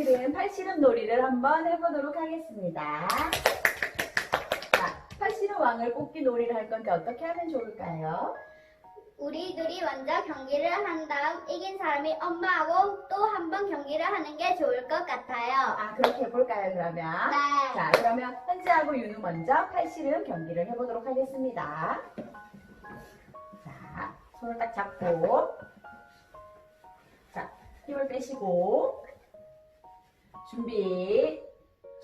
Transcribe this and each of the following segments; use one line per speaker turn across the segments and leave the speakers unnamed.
오늘은 팔씨름 놀이를 한번 해보도록 하겠습니다. 자, 팔씨름 왕을 뽑기 놀이를 할 건데 어떻게 하면 좋을까요?
우리들이 먼저 경기를 한 다음 이긴 사람이 엄마하고 또 한 번 경기를 하는 게 좋을 것 같아요.
아, 그렇게 해볼까요, 그러면?
네.
자, 그러면 현지하고 윤우 먼저 팔씨름 경기를 해보도록 하겠습니다. 자, 손을 딱 잡고, 자, 힘을 빼시고, 준비,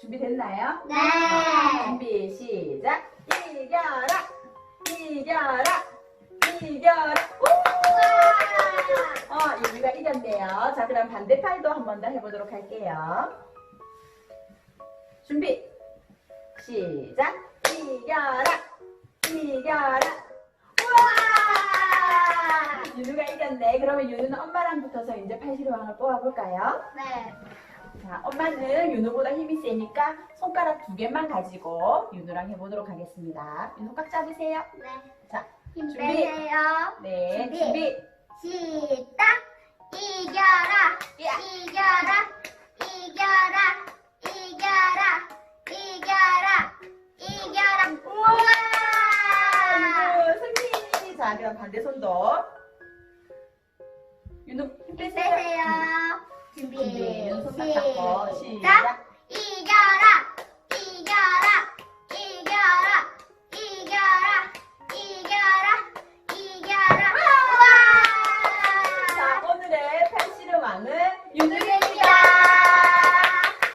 준비됐나요?
네.
준비, 시작! 이겨라! 이겨라! 이겨라! 우! 어, 윤우가 이겼네요. 자, 그럼 반대팔도 한 번 더 해보도록 할게요. 준비 시작 이겨라 이겨라 우와 윤우가 이겼네 그러면 윤우는 엄마랑 붙어서 이제 팔씨름왕을 뽑아볼까요?
네.
자 엄마는 윤우보다 힘이 세니까 손가락 두 개만 가지고 윤우랑 해보도록 하겠습니다 윤우 꽉 잡으세요
네.
자,
힘
준비.
빼세요.
네
준비. 시작! 이겨라!
야.
이겨라! 이겨라! 이겨라! 이겨라! 이겨라!
우와 윤우 승리 자 그럼 반대 손도 윤우 힘 빼세요
빼세요. 준비. 시작!
시작
이겨라!